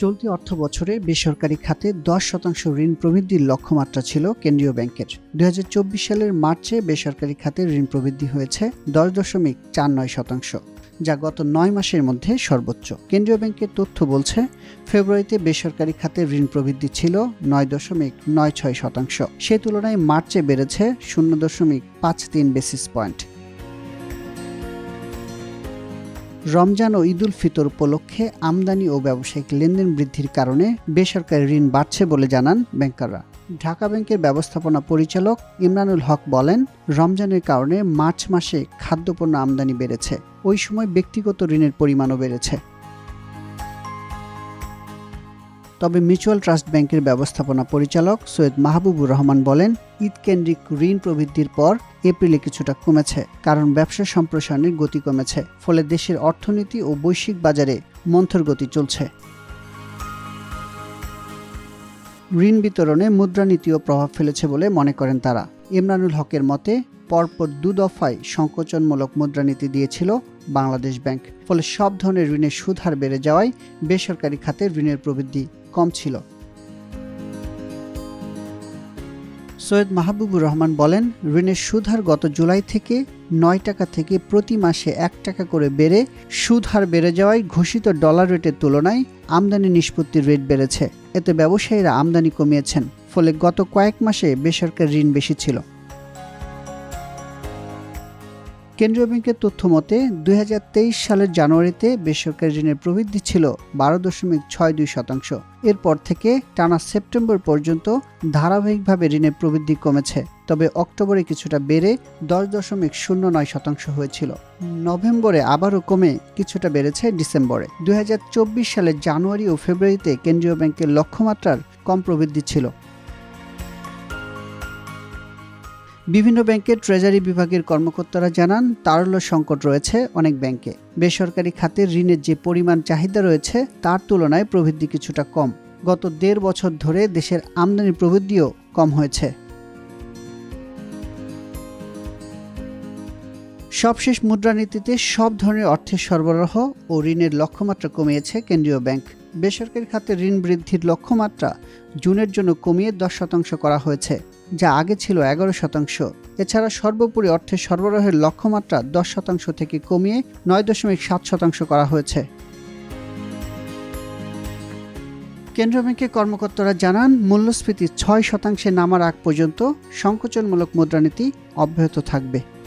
চলতি অর্থ বছরে বেসরকারি খাতে দশ শতাংশ ঋণ প্রবৃদ্ধির লক্ষ্যমাত্রা ছিল কেন্দ্রীয় ব্যাংকের। দু হাজার চব্বিশ সালের মার্চে বেসরকারি খাতে ঋণ প্রবৃদ্ধি হয়েছে দশ দশমিক চার নয় শতাংশ, যা গত নয় মাসের মধ্যে সর্বোচ্চ। কেন্দ্রীয় ব্যাংকের তথ্য বলছে, ফেব্রুয়ারিতে বেসরকারি খাতে ঋণ প্রবৃদ্ধি ছিল নয় দশমিক নয় ছয় শতাংশ। সে তুলনায় মার্চে বেড়েছে শূন্য দশমিক পাঁচ তিন বেসিস পয়েন্ট। রমজান ও ঈদুল ফিতর উপলক্ষে আমদানি ও ব্যবসায়িক লেনদেন বৃদ্ধির কারণে বেসরকারি ঋণ বাড়ছে বলে জানান ব্যাংকাররা। ঢাকা ব্যাংকের ব্যবস্থাপনা পরিচালক ইমরানুল হক বলেন, রমজানের কারণে মার্চ মাসে খাদ্যপণ্য আমদানি বেড়েছে। ওই সময় ব্যক্তিগত ঋণের পরিমাণও বেড়েছে। তবে মিউচুয়াল ট্রাস্ট ব্যাংকের ব্যবস্থাপনা পরিচালক সৈয়দ মাহবুবুর রহমান বলেন ঈদ কেন্দ্রিক ঋণ প্রবৃদ্ধির পর এপ্রিলে কিছুটা কমেছে, কারণ ব্যবসা সম্প্রসারণের গতি কমেছে, ফলে দেশের অর্থনীতি ও বৈশ্বিক বাজারে মন্থর গতি চলছে। ঋণ বিতরণে মুদ্রানীতিও প্রভাব ফেলেছে বলে মনে করেন তারা। ইমরানুল হকের মতে, পরপর দু দফায় সংকোচনমূলক মুদ্রানীতি দিয়েছিল বাংলাদেশ ব্যাংক, ফলে সব ধরনের ঋণের সুদ হার বেড়ে যাওয়ায় বেসরকারি খাতে ঋণের প্রবৃদ্ধি কম ছিল। সৈয়দ মাহবুবুর রহমান বলেন, ঋণের সুদহার গত জুলাই থেকে নয় টাকা থেকে প্রতি মাসে এক টাকা করে বেড়ে সুদহার বেড়ে যাওয়ায় ঘোষিত ডলার রেটের তুলনায় আমদানি নিষ্পত্তির রেট বেড়েছে। এতে ব্যবসায়ীরা আমদানি কমিয়েছেন, ফলে গত কয়েক মাসে বেসরকারি ঋণ বেশি ছিল। কেন্দ্রীয় ব্যাংকের তথ্য মতে, দুই হাজার তেইশ সালের জানুয়ারিতে বেসরকারি ঋণের প্রবৃদ্ধি ছিল বারো দশমিক ছয় দুই শতাংশ। এরপর থেকে টানা সেপ্টেম্বর পর্যন্ত ধারাবাহিকভাবে ঋণের প্রবৃদ্ধি কমেছে, তবে অক্টোবরে কিছুটা বেড়ে দশ দশমিক শূন্য নয় শতাংশ হয়েছিল। নভেম্বরে আবারও কমে কিছুটা বেড়েছে ডিসেম্বরে। দু হাজার চব্বিশ সালের জানুয়ারি ও ফেব্রুয়ারিতে কেন্দ্রীয় ব্যাংকের লক্ষ্যমাত্রার কম প্রবৃদ্ধি ছিল। বিভিন্ন ব্যাংকের ট্রেজারি বিভাগের কর্মকর্তারা জানান, তারল্য সংকট রয়েছে অনেক ব্যাংকে। বেসরকারি খাতের ঋণের যে পরিমাণ চাহিদা রয়েছে, তার তুলনায় প্রবৃদ্ধি কিছুটা কম। গত দেড় বছর ধরে দেশের আমদানি প্রবৃদ্ধিও কম হয়েছে। সবশেষ মুদ্রানীতিতে সব ধরনের অর্থের সরবরাহ ও ঋণের লক্ষ্যমাত্রা কমিয়েছে কেন্দ্রীয় ব্যাংক। বেসরকারি খাতে ঋণ বৃদ্ধির লক্ষ্যমাত্রা জুনের জন্য কমিয়ে দশ শতাংশ করা হয়েছে। যা আগে ছিল এগারো শতাংশ। এছাড়া সর্বোপরি অর্থের সরবরাহের লক্ষ্যমাত্রা দশ শতাংশ থেকে কমিয়ে নয় দশমিক সাত শতাংশ করা হয়েছে। কেন্দ্র ব্যাংকের কর্মকর্তারা জানান, মূল্যস্ফীতি ছয় শতাংশে নামার আগ পর্যন্ত সংকোচনমূলক মুদ্রানীতি অব্যাহত থাকবে।